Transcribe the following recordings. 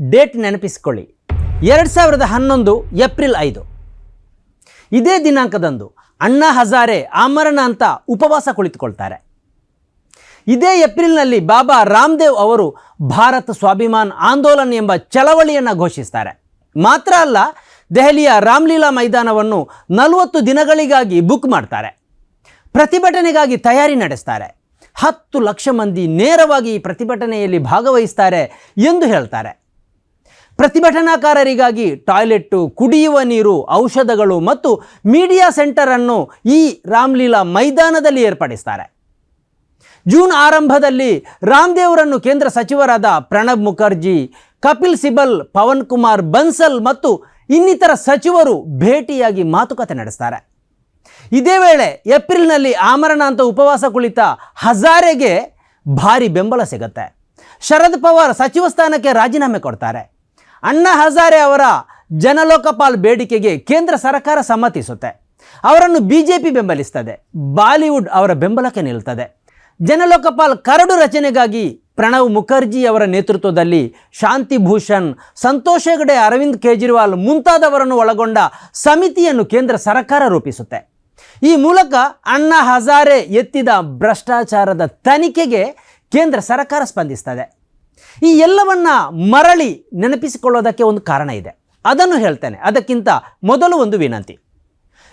Date ನೆನಪಿಸಿಕೊಳ್ಳಿ. ಎರಡು ಸಾವಿರದ ಹನ್ನೊಂದು ಏಪ್ರಿಲ್ ಐದು. ಇದೇ ದಿನಾಂಕದಂದು ಅಣ್ಣಾ ಹಜಾರೆ ಆಮರಣ ಅಂತ ಉಪವಾಸ ಕುಳಿತುಕೊಳ್ತಾರೆ. ಇದೇ ಏಪ್ರಿಲ್ನಲ್ಲಿ ಬಾಬಾ ರಾಮದೇವ್ ಅವರು ಭಾರತ ಸ್ವಾಭಿಮಾನ್ ಆಂದೋಲನ್ ಎಂಬ ಚಳವಳಿಯನ್ನು ಘೋಷಿಸ್ತಾರೆ. ಮಾತ್ರ ಅಲ್ಲ, ದೆಹಲಿಯ ರಾಮ್ಲೀಲಾ ಮೈದಾನವನ್ನು ನಲವತ್ತು ದಿನಗಳಿಗಾಗಿ ಬುಕ್ ಮಾಡ್ತಾರೆ. ಪ್ರತಿಭಟನೆಗಾಗಿ ತಯಾರಿ ನಡೆಸ್ತಾರೆ. ಹತ್ತು ಲಕ್ಷ ಮಂದಿ ನೇರವಾಗಿ ಈ ಪ್ರತಿಭಟನೆಯಲ್ಲಿ ಭಾಗವಹಿಸ್ತಾರೆ ಎಂದು ಹೇಳ್ತಾರೆ. ಪ್ರತಿಭಟನಾಕಾರರಿಗಾಗಿ ಟಾಯ್ಲೆಟ್ಟು, ಕುಡಿಯುವ ನೀರು, ಔಷಧಗಳು ಮತ್ತು ಮೀಡಿಯಾ ಸೆಂಟರನ್ನು ಈ ರಾಮ್ಲೀಲಾ ಮೈದಾನದಲ್ಲಿ ಏರ್ಪಡಿಸ್ತಾರೆ. ಜೂನ್ ಆರಂಭದಲ್ಲಿ ರಾಮದೇವರನ್ನು ಕೇಂದ್ರ ಸಚಿವರಾದ ಪ್ರಣಬ್ ಮುಖರ್ಜಿ, ಕಪಿಲ್ ಸಿಬಲ್, ಪವನ್ ಕುಮಾರ್ ಬನ್ಸಲ್ ಮತ್ತು ಇನ್ನಿತರ ಸಚಿವರು ಭೇಟಿಯಾಗಿ ಮಾತುಕತೆ ನಡೆಸ್ತಾರೆ. ಇದೇ ವೇಳೆ ಏಪ್ರಿಲ್ನಲ್ಲಿ ಆಮರಣ ಅಂತ ಉಪವಾಸ ಕುಳಿತ ಹಜಾರೆಗೆ ಭಾರಿ ಬೆಂಬಲ ಸಿಗುತ್ತೆ. ಶರದ್ ಪವಾರ್ ಸಚಿವ ಸ್ಥಾನಕ್ಕೆ ರಾಜೀನಾಮೆ ಕೊಡ್ತಾರೆ. ಅಣ್ಣಾ ಹಜಾರೆ ಅವರ ಜನಲೋಕಪಾಲ್ ಬೇಡಿಕೆಗೆ ಕೇಂದ್ರ ಸರ್ಕಾರ ಸಮ್ಮತಿಸುತ್ತೆ. ಅವರನ್ನು ಬಿ ಜೆ ಪಿ ಬೆಂಬಲಿಸ್ತದೆ. ಬಾಲಿವುಡ್ ಅವರ ಬೆಂಬಲಕ್ಕೆ ನಿಲ್ತದೆ. ಜನಲೋಕಪಾಲ್ ಕರಡು ರಚನೆಗಾಗಿ ಪ್ರಣವ್ ಮುಖರ್ಜಿ ಅವರ ನೇತೃತ್ವದಲ್ಲಿ ಶಾಂತಿ ಭೂಷಣ್ ಸಂತೋಷ್ ಹೆಗಡೆ, ಅರವಿಂದ್ ಕೇಜ್ರಿವಾಲ್ ಮುಂತಾದವರನ್ನು ಒಳಗೊಂಡ ಸಮಿತಿಯನ್ನು ಕೇಂದ್ರ ಸರ್ಕಾರ ರೂಪಿಸುತ್ತೆ. ಈ ಮೂಲಕ ಅಣ್ಣಾ ಹಜಾರೆ ಎತ್ತಿದ ಭ್ರಷ್ಟಾಚಾರದ ತನಿಖೆಗೆ ಕೇಂದ್ರ ಸರ್ಕಾರ ಸ್ಪಂದಿಸ್ತದೆ. ಈ ಎಲ್ಲವನ್ನು ಮರಳಿ ನೆನಪಿಸಿಕೊಳ್ಳೋದಕ್ಕೆ ಒಂದು ಕಾರಣ ಇದೆ. ಅದನ್ನು ಹೇಳ್ತೇನೆ. ಅದಕ್ಕಿಂತ ಮೊದಲು ಒಂದು ವಿನಂತಿ.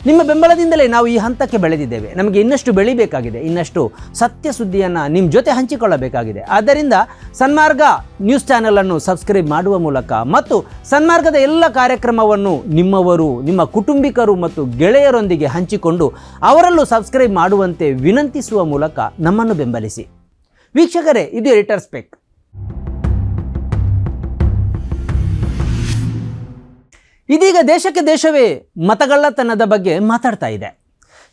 ನಿಮ್ಮ ಬೆಂಬಲದಿಂದಲೇ ನಾವು ಈ ಹಂತಕ್ಕೆ ಬೆಳೆದಿದ್ದೇವೆ. ನಮಗೆ ಇನ್ನಷ್ಟು ಬೆಳಿಬೇಕಾಗಿದೆ. ಇನ್ನಷ್ಟು ಸತ್ಯ ಸುದ್ದಿಯನ್ನು ನಿಮ್ಮ ಜೊತೆ ಹಂಚಿಕೊಳ್ಳಬೇಕಾಗಿದೆ. ಆದ್ದರಿಂದ ಸನ್ಮಾರ್ಗ ನ್ಯೂಸ್ ಚಾನೆಲನ್ನು ಸಬ್ಸ್ಕ್ರೈಬ್ ಮಾಡುವ ಮೂಲಕ ಮತ್ತು ಸನ್ಮಾರ್ಗದ ಎಲ್ಲ ಕಾರ್ಯಕ್ರಮವನ್ನು ನಿಮ್ಮವರು, ನಿಮ್ಮ ಕುಟುಂಬಿಕರು ಮತ್ತು ಗೆಳೆಯರೊಂದಿಗೆ ಹಂಚಿಕೊಂಡು ಅವರಲ್ಲೂ ಸಬ್ಸ್ಕ್ರೈಬ್ ಮಾಡುವಂತೆ ವಿನಂತಿಸುವ ಮೂಲಕ ನಮ್ಮನ್ನು ಬೆಂಬಲಿಸಿ. ವೀಕ್ಷಕರೇ, ಇದು ಎಡಿಟರ್ ಸ್ಪೆಕ್ ಇದೀಗ ದೇಶಕ್ಕೆ ದೇಶವೇ ಮತಗಳ್ಳತನದ ಬಗ್ಗೆ ಮಾತಾಡ್ತಾ ಇದೆ.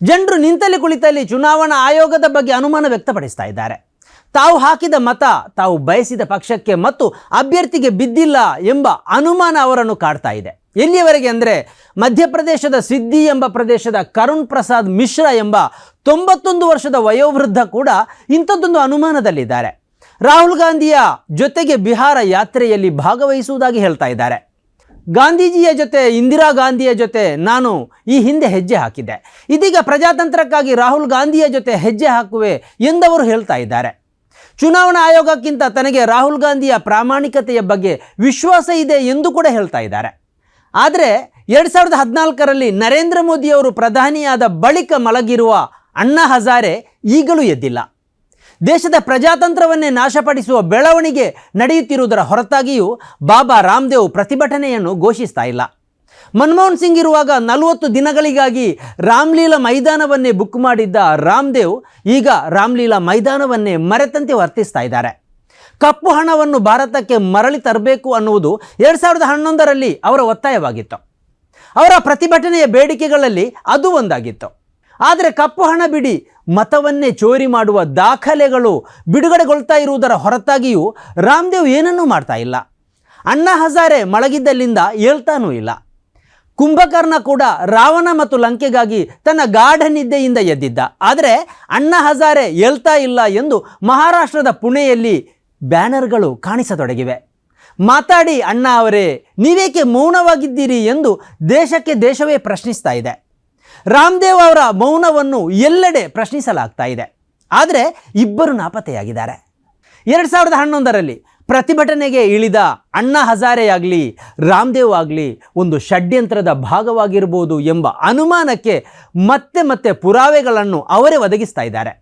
ಜನರು ನಿಂತಲ್ಲಿ ಕುಳಿತಲ್ಲಿ ಚುನಾವಣಾ ಆಯೋಗದ ಬಗ್ಗೆ ಅನುಮಾನ ವ್ಯಕ್ತಪಡಿಸ್ತಾ ಇದ್ದಾರೆ. ತಾವು ಹಾಕಿದ ಮತ, ತಾವು ಬಯಸಿದ ಪಕ್ಷಕ್ಕೆ ಮತ್ತು ಅಭ್ಯರ್ಥಿಗೆ ಬಿದ್ದಿಲ್ಲ ಎಂಬ ಅನುಮಾನ ಅವರನ್ನು ಕಾಡ್ತಾ ಇದೆ. ಎಲ್ಲಿಯವರೆಗೆ ಅಂದರೆ ಮಧ್ಯಪ್ರದೇಶದ ಸಿದ್ದಿ ಎಂಬ ಪ್ರದೇಶದ ಕರುಣ್ ಪ್ರಸಾದ್ ಮಿಶ್ರಾ ಎಂಬ ತೊಂಬತ್ತೊಂದು ವರ್ಷದ ವಯೋವೃದ್ಧ ಕೂಡ ಇಂಥದ್ದೊಂದು ಅನುಮಾನದಲ್ಲಿದ್ದಾರೆ. ರಾಹುಲ್ ಗಾಂಧಿಯ ಜೊತೆಗೆ ಬಿಹಾರ ಯಾತ್ರೆಯಲ್ಲಿ ಭಾಗವಹಿಸುವುದಾಗಿ ಹೇಳ್ತಾ ಇದ್ದಾರೆ. ಗಾಂಧೀಜಿಯ ಜೊತೆ, ಇಂದಿರಾ ಗಾಂಧಿಯ ಜೊತೆ ನಾನು ಈ ಹಿಂದೆ ಹೆಜ್ಜೆ ಹಾಕಿದ್ದೆ. ಇದೀಗ ಪ್ರಜಾತಂತ್ರಕ್ಕಾಗಿ ರಾಹುಲ್ ಗಾಂಧಿಯ ಜೊತೆ ಹೆಜ್ಜೆ ಹಾಕುವೆ ಎಂದವರು ಹೇಳ್ತಾ ಇದ್ದಾರೆ. ಚುನಾವಣಾ ಆಯೋಗಕ್ಕಿಂತ ತನಗೆ ರಾಹುಲ್ ಗಾಂಧಿಯ ಪ್ರಾಮಾಣಿಕತೆಯ ಬಗ್ಗೆ ವಿಶ್ವಾಸ ಇದೆ ಎಂದು ಕೂಡ ಹೇಳ್ತಾ ಇದ್ದಾರೆ. ಆದರೆ ಎರಡು ಸಾವಿರದ ಹದಿನಾಲ್ಕರಲ್ಲಿ ನರೇಂದ್ರ ಮೋದಿಯವರು ಪ್ರಧಾನಿಯಾದ ಬಳಿಕ ಮಲಗಿರುವ ಅಣ್ಣಾ ಹಜಾರೆ ಈಗಲೂ ಎದ್ದಿಲ್ಲ. ದೇಶದ ಪ್ರಜಾತಂತ್ರವನ್ನೇ ನಾಶಪಡಿಸುವ ಬೆಳವಣಿಗೆ ನಡೆಯುತ್ತಿರುವುದರ ಹೊರತಾಗಿಯೂ ಬಾಬಾ ರಾಮದೇವ್ ಪ್ರತಿಭಟನೆಯನ್ನು ಘೋಷಿಸ್ತಾ ಇಲ್ಲ. ಮನಮೋಹನ್ ಸಿಂಗ್ ಇರುವಾಗ ನಲವತ್ತು ದಿನಗಳಿಗಾಗಿ ರಾಮ್ಲೀಲಾ ಮೈದಾನವನ್ನೇ ಬುಕ್ ಮಾಡಿದ್ದ ರಾಮದೇವ್ ಈಗ ರಾಮ್ಲೀಲಾ ಮೈದಾನವನ್ನೇ ಮರೆತಂತೆ ವರ್ತಿಸ್ತಾ ಇದ್ದಾರೆ. ಕಪ್ಪು ಹಣವನ್ನು ಭಾರತಕ್ಕೆ ಮರಳಿ ತರಬೇಕು ಅನ್ನುವುದು ಎರಡು ಸಾವಿರದ ಹನ್ನೊಂದರಲ್ಲಿ ಅವರ ಒತ್ತಾಯವಾಗಿತ್ತು. ಅವರ ಪ್ರತಿಭಟನೆಯ ಬೇಡಿಕೆಗಳಲ್ಲಿ ಅದು ಒಂದಾಗಿತ್ತು. ಆದರೆ ಕಪ್ಪು ಹಣ ಬಿಡಿ ಮತವನ್ನೇ ಚೋರಿ ಮಾಡುವ ದಾಖಲೆಗಳು ಬಿಡುಗಡೆಗೊಳ್ತಾ ಇರುವುದರ ಹೊರತಾಗಿಯೂ ರಾಮದೇವ್ ಏನನ್ನೂ ಮಾಡ್ತಾ ಇಲ್ಲ. ಅಣ್ಣ ಹಜಾರೆ ಮಳಗಿದ್ದಲ್ಲಿಂದ ಹೇಳ್ತಾನೂ ಇಲ್ಲ. ಕುಂಭಕರ್ಣ ಕೂಡ ರಾವಣ ಮತ್ತು ಲಂಕೆಗಾಗಿ ತನ್ನ ಗಾಢ ನಿದ್ದೆಯಿಂದ ಎದ್ದಿದ್ದ. ಆದರೆ ಅಣ್ಣ ಹಜಾರೆ ಹೇಳ್ತಾ ಇಲ್ಲ ಎಂದು ಮಹಾರಾಷ್ಟ್ರದ ಪುಣೆಯಲ್ಲಿ ಬ್ಯಾನರ್ಗಳು ಕಾಣಿಸತೊಡಗಿವೆ. ಮಾತಾಡಿ ಅಣ್ಣ ಅವರೇ, ನೀವೇಕೆ ಮೌನವಾಗಿದ್ದೀರಿ ಎಂದು ದೇಶಕ್ಕೆ ದೇಶವೇ ಪ್ರಶ್ನಿಸ್ತಾ ಇದೆ. ರಾಮದೇವ್ ಅವರ ಮೌನವನ್ನು ಎಲ್ಲೆಡೆ ಪ್ರಶ್ನಿಸಲಾಗ್ತಾ ಇದೆ. ಆದರೆ ಇಬ್ಬರು ನಾಪತ್ತೆಯಾಗಿದ್ದಾರೆ. ಎರಡು ಸಾವಿರದ ಹನ್ನೊಂದರಲ್ಲಿ ಪ್ರತಿಭಟನೆಗೆ ಇಳಿದ ಅಣ್ಣಾ ಹಜಾರೆಯಾಗಲಿ ರಾಮದೇವ್ ಆಗಲಿ ಒಂದು ಷಡ್ಯಂತ್ರದ ಭಾಗವಾಗಿರ್ಬೋದು ಎಂಬ ಅನುಮಾನಕ್ಕೆ ಮತ್ತೆ ಮತ್ತೆ ಪುರಾವೆಗಳನ್ನು ಅವರೇ ಒದಗಿಸ್ತಾ ಇದ್ದಾರೆ.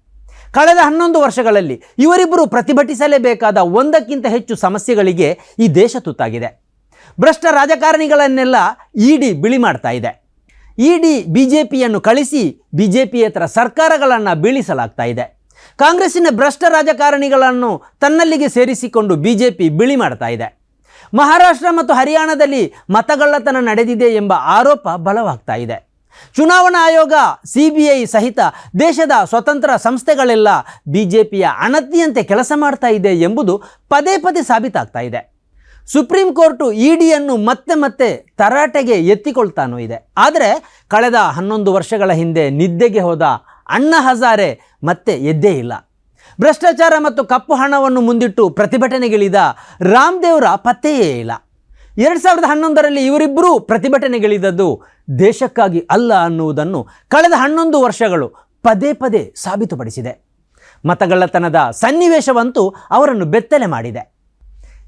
ಕಳೆದ ಹನ್ನೊಂದು ವರ್ಷಗಳಲ್ಲಿ ಇವರಿಬ್ಬರು ಪ್ರತಿಭಟಿಸಲೇಬೇಕಾದ ಒಂದಕ್ಕಿಂತ ಹೆಚ್ಚು ಸಮಸ್ಯೆಗಳಿಗೆ ಈ ದೇಶ ತುತ್ತಾಗಿದೆ. ಭ್ರಷ್ಟ ರಾಜಕಾರಣಿಗಳನ್ನೆಲ್ಲ ಇಡಿ ಬಿಳಿ ಮಾಡ್ತಾ ಇದೆ. ಇಡಿ ಬಿ ಜೆ ಪಿಯನ್ನು ಕಳಿಸಿ ಬಿ ಜೆ ಪಿಯೇತರ ಸರ್ಕಾರಗಳನ್ನು ಬೀಳಿಸಲಾಗ್ತಾ ಇದೆ. ಕಾಂಗ್ರೆಸ್ಸಿನ ಭ್ರಷ್ಟ ರಾಜಕಾರಣಿಗಳನ್ನು ತನ್ನಲ್ಲಿಗೆ ಸೇರಿಸಿಕೊಂಡು ಬಿ ಜೆ ಪಿ ಬಿಳಿ ಮಾಡ್ತಾ ಇದೆ. ಮಹಾರಾಷ್ಟ್ರ ಮತ್ತು ಹರಿಯಾಣದಲ್ಲಿ ಮತಗಳ್ಳತನ ನಡೆದಿದೆ ಎಂಬ ಆರೋಪ ಬಲವಾಗ್ತಾ ಇದೆ. ಚುನಾವಣಾ ಆಯೋಗ, ಸಿ ಬಿ ಐ ಸಹಿತ ದೇಶದ ಸ್ವತಂತ್ರ ಸಂಸ್ಥೆಗಳೆಲ್ಲ ಬಿ ಜೆ ಪಿಯ ಅಣತಿಯಂತೆ ಕೆಲಸ ಮಾಡ್ತಾ ಇದೆ ಎಂಬುದು ಪದೇ ಪದೇ ಸಾಬೀತಾಗ್ತಾ ಇದೆ. ಸುಪ್ರೀಂ ಕೋರ್ಟು ಇಡಿಯನ್ನು ಮತ್ತೆ ಮತ್ತೆ ತರಾಟೆಗೆ ಎತ್ತಿಕೊಳ್ತಾನೂ ಇದೆ. ಆದರೆ ಕಳೆದ ಹನ್ನೊಂದು ವರ್ಷಗಳ ಹಿಂದೆ ನಿದ್ದೆಗೆ ಹೋದ ಅಣ್ಣಾ ಹಜಾರೆ ಮತ್ತೆ ಎದ್ದೇ ಇಲ್ಲ. ಭ್ರಷ್ಟಾಚಾರ ಮತ್ತು ಕಪ್ಪು ಹಣವನ್ನು ಮುಂದಿಟ್ಟು ಪ್ರತಿಭಟನೆಗಿಳಿದ ರಾಮದೇವ್ರ ಪತ್ತೆಯೇ ಇಲ್ಲ. ಎರಡು ಸಾವಿರದ ಹನ್ನೊಂದರಲ್ಲಿ ಇವರಿಬ್ಬರೂ ಪ್ರತಿಭಟನೆಗಿಳಿದದ್ದು ದೇಶಕ್ಕಾಗಿ ಅಲ್ಲ ಅನ್ನುವುದನ್ನು ಕಳೆದ ಹನ್ನೊಂದು ವರ್ಷಗಳು ಪದೇ ಪದೇ ಸಾಬೀತುಪಡಿಸಿದೆ. ಮತಗಳ್ಳತನದ ಸನ್ನಿವೇಶವಂತೂ ಅವರನ್ನು ಬೆತ್ತಲೆ ಮಾಡಿದೆ.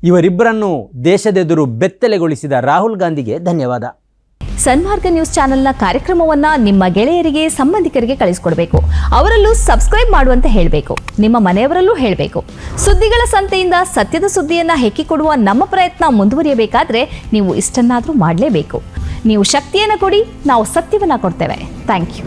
ಇವರಿಬ್ಬರನ್ನು ದೇಶದೆದುರು ಬೆತ್ತಲೆಗೊಳಿಸಿದ ರಾಹುಲ್ ಗಾಂಧಿಗೆ ಧನ್ಯವಾದ. ಸನ್ಮಾರ್ಗ ನ್ಯೂಸ್ ಚಾನೆಲ್ನ ಕಾರ್ಯಕ್ರಮವನ್ನ ನಿಮ್ಮ ಗೆಳೆಯರಿಗೆ, ಸಂಬಂಧಿಕರಿಗೆ ಕಳಿಸ್ಕೊಡ್ಬೇಕು. ಅವರಲ್ಲೂ ಸಬ್ಸ್ಕ್ರೈಬ್ ಮಾಡುವಂತೆ ಹೇಳಬೇಕು. ನಿಮ್ಮ ಮನೆಯವರಲ್ಲೂ ಹೇಳಬೇಕು. ಸುದ್ದಿಗಳ ಸಂತೆಯಿಂದ ಸತ್ಯದ ಸುದ್ದಿಯನ್ನ ಹೆಕ್ಕಿಕೊಡುವ ನಮ್ಮ ಪ್ರಯತ್ನ ಮುಂದುವರಿಯಬೇಕಾದ್ರೆ ನೀವು ಇಷ್ಟನ್ನಾದರೂ ಮಾಡಲೇಬೇಕು. ನೀವು ಶಕ್ತಿಯನ್ನು ಕೊಡಿ, ನಾವು ಸತ್ಯವನ್ನ ಕೊಡ್ತೇವೆ. Thank you